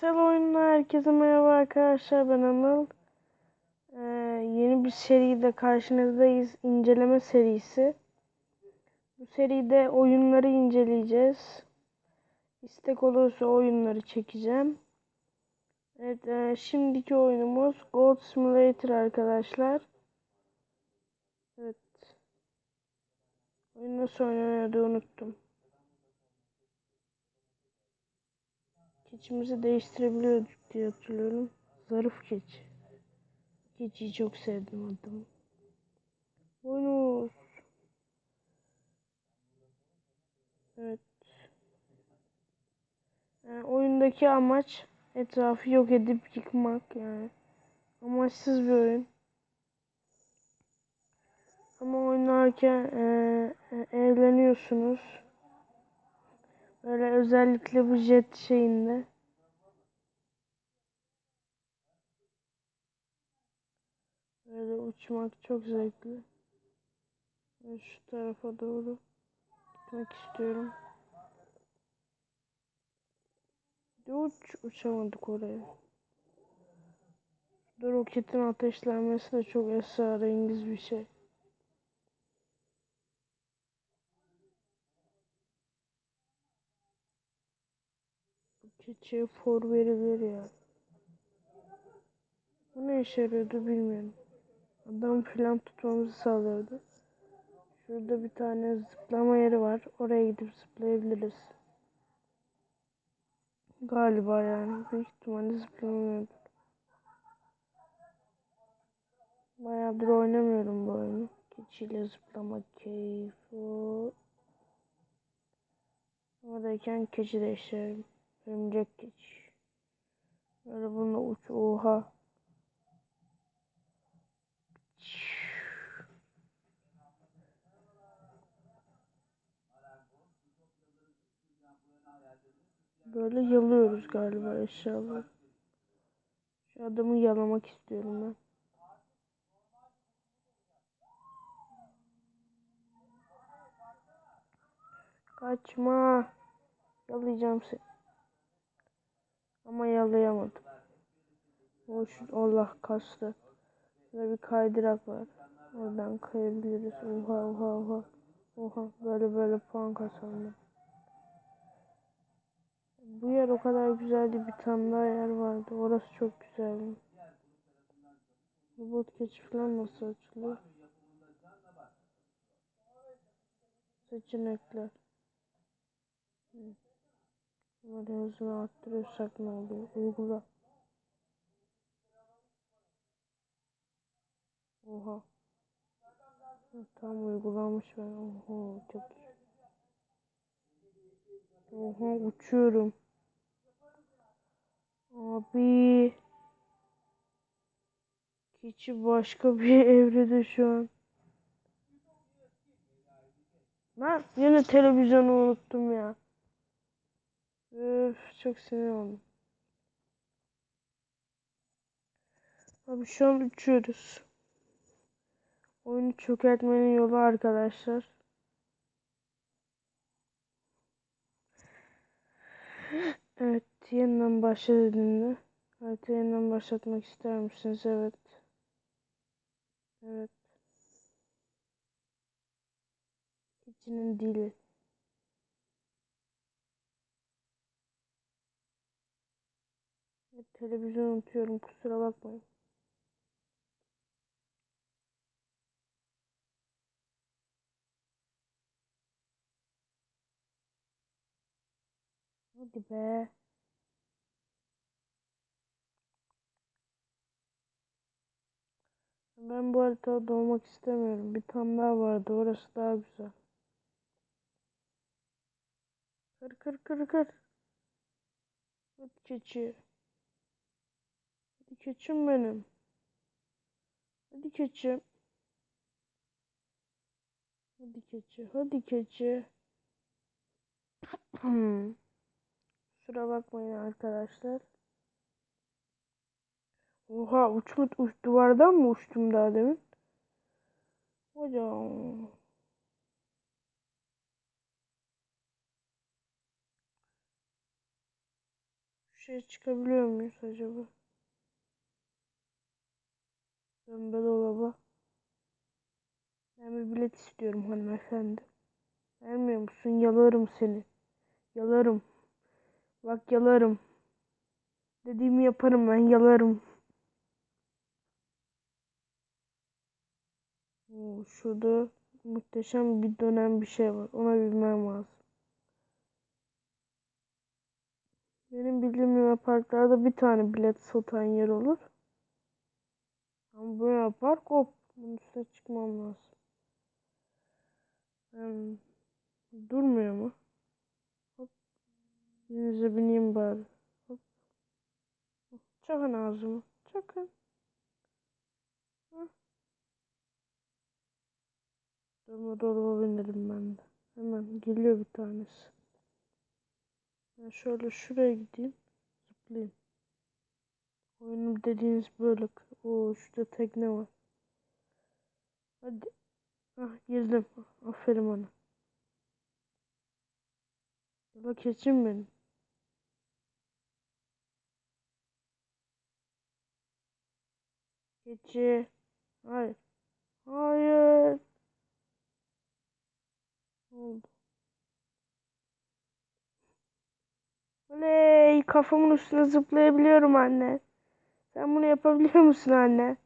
Selam oyunlar herkese merhaba arkadaşlar ben Anıl. Ee, yeni bir seriyle karşınızdayız. İnceleme serisi. Bu seride oyunları inceleyeceğiz. İstek olursa oyunları çekeceğim. Evet e, şimdiki oyunumuz Gold Simulator arkadaşlar. Evet. Oyun nasıl oynanıyordu unuttum. Keçimizi değiştirebiliyorduk diye hatırlıyorum. Zarif keçi. Keçiyi çok sevdim adamı. Bonus. Evet. Yani oyundaki amaç etrafı yok edip yıkmak yani. Amaçsız bir oyun. Ama oynarken e, e, eğleniyorsunuz. Böyle özellikle bu jet şeyinde. Böyle uçmak çok zevkli. Ben şu tarafa doğru gitmek istiyorum. Bir uç uçamadık oraya. Şurada roketin ateşlenmesi de çok esrarengiz bir şey. Keçiye for verilir ya. Bu ne işe yarıyordu bilmiyorum. Adam filan tutmamızı sağlıyordu. Şurada bir tane zıplama yeri var. Oraya gidip zıplayabiliriz. Galiba yani. Büyük ihtimalle zıplamıyordur. Bayağıdır oynamıyorum bu oyunu. Keçiyle zıplamak keyfi. Oradayken keçi değiştirelim. Örümcek geç. Böyle bununla uç. Oha. Böyle yalıyoruz galiba eşyalar. Şu adamı yalamak istiyorum ben. Kaçma. Yalayacağım seni. Ama yalayamadım. Hoş Allah kastı. Burada bir kaydırak var. Oradan kayabiliriz. Oha oha oha. Oha böyle böyle puan kazandım. Bu yer o kadar güzeldi. Bir tane daha yer vardı. Orası çok güzeldi. Robot geçi falan nasıl açılıyor? Seçenekler. Bunları hızını arttırırsak ne oluyor? Uygula. Oha. Tam uygulamış ben. Oha çok iyi. Oha uçuyorum. Abi. Keçi başka bir evrede şu an. Ben yine televizyonu unuttum ya. Öf çok sinir. Abi şu an uçuyoruz. Oyunu çökertmenin yolu arkadaşlar. Evet yeniden başla dediğinde. Evet yeniden başlatmak ister misiniz? Evet. Evet. İçinin dili. Evet, televizyon unutuyorum kusura bakmayın. Hadi be. Ben bu haritada doğmak istemiyorum. Bir tane daha vardı. Orası daha güzel. Kır kır kır kır. Hadi keçi. Hadi keçim benim. Hadi keçim. Hadi keçi. Hadi keçi. Kusura bakmayın arkadaşlar. Oha uçma uç duvardan mı uçtum daha demin? Hocam. Şuraya çıkabiliyor muyuz acaba? Pembe dolaba. Ben bir bilet istiyorum hanımefendi. Vermiyor musun? Yalarım seni. Yalarım. Bak yalarım. Dediğimi yaparım ben yalarım. Oo, şurada muhteşem bir dönem bir şey var. Ona bilmem lazım. Benim bildiğim Luna Parklarda bir tane bilet satan yer olur. Ama bu Luna Park hop. Bunun üstüne çıkmam lazım. Hmm, durmuyor mu? Birinize bineyim bari. Hop. Çakın ağzımı. Çakın. Hah. Durma dolaba binerim ben de. Hemen geliyor bir tanesi. Ben şöyle şuraya gideyim. Zıplayayım. Oyunum dediğiniz böyle. Oo şurada tekne var. Hadi. Ah girdim. Aferin bana. Yola keçim benim. Keçi. Hayır. Hayır. Ne oldu? Oley kafamın üstüne zıplayabiliyorum anne. Sen bunu yapabiliyor musun anne?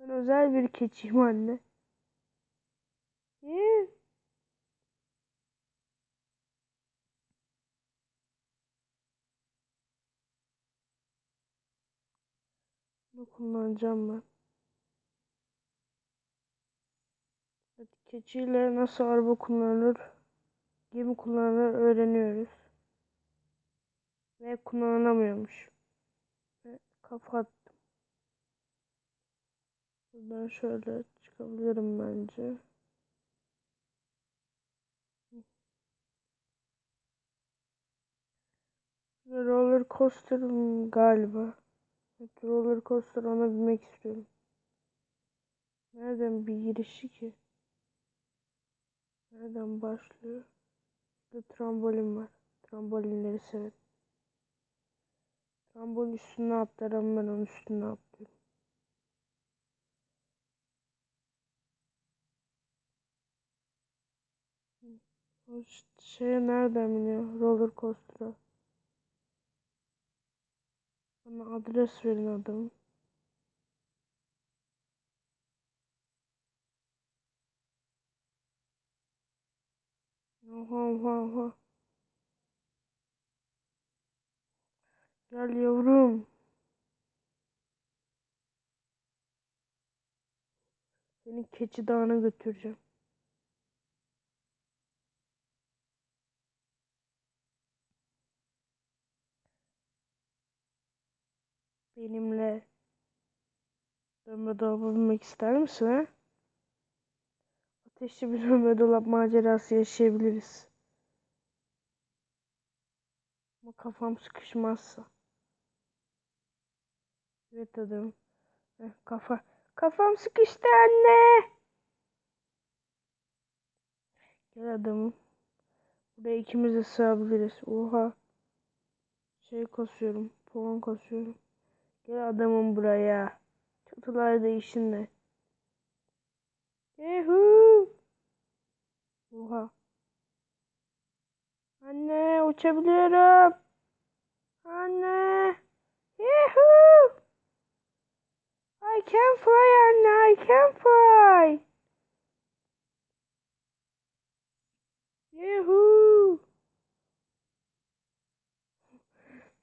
Ben özel bir keçiyim anne. Yuh. Bunu kullanacağım ben. Hadi keçiyle nasıl araba kullanılır, gemi kullanılır öğreniyoruz. Ve kullanılamıyormuş. Ve kafa attım. Buradan şöyle çıkabilirim bence. Roller coaster galiba. Roller coaster ona binmek istiyorum. Nereden bir girişi ki? Nereden başlıyor? Burada trambolin var. Trambolinleri severim. Trambolin üstüne atlarım ben onun üstüne atlıyorum. O şeye nereden biniyor? Roller coaster'a. Bana adres verin adamın. Oha oha oha. Gel yavrum. Seni keçi dağına götüreceğim. Dönme dolaba binmek ister misin ha? Ateşli bir dönme dolap macerası yaşayabiliriz. Ama kafam sıkışmazsa. Evet adam. Kafa. Kafam sıkıştı anne. Gel adamım. Buraya ikimiz de sığabiliriz. Oha. Şey kasıyorum. Puan kasıyorum. Gel adamım buraya. Çatılarda işin ne? Yuhu. Oha. Anne uçabiliyorum. Anne. Yuhu. I can fly anne. I can fly. Yuhu.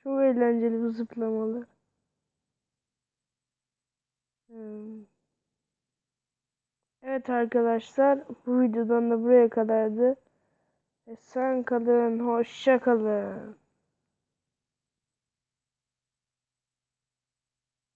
Çok eğlenceli bu zıplamalar. Hmm. Evet arkadaşlar bu videodan da buraya kadardı. Esen kalın, hoşça kalın.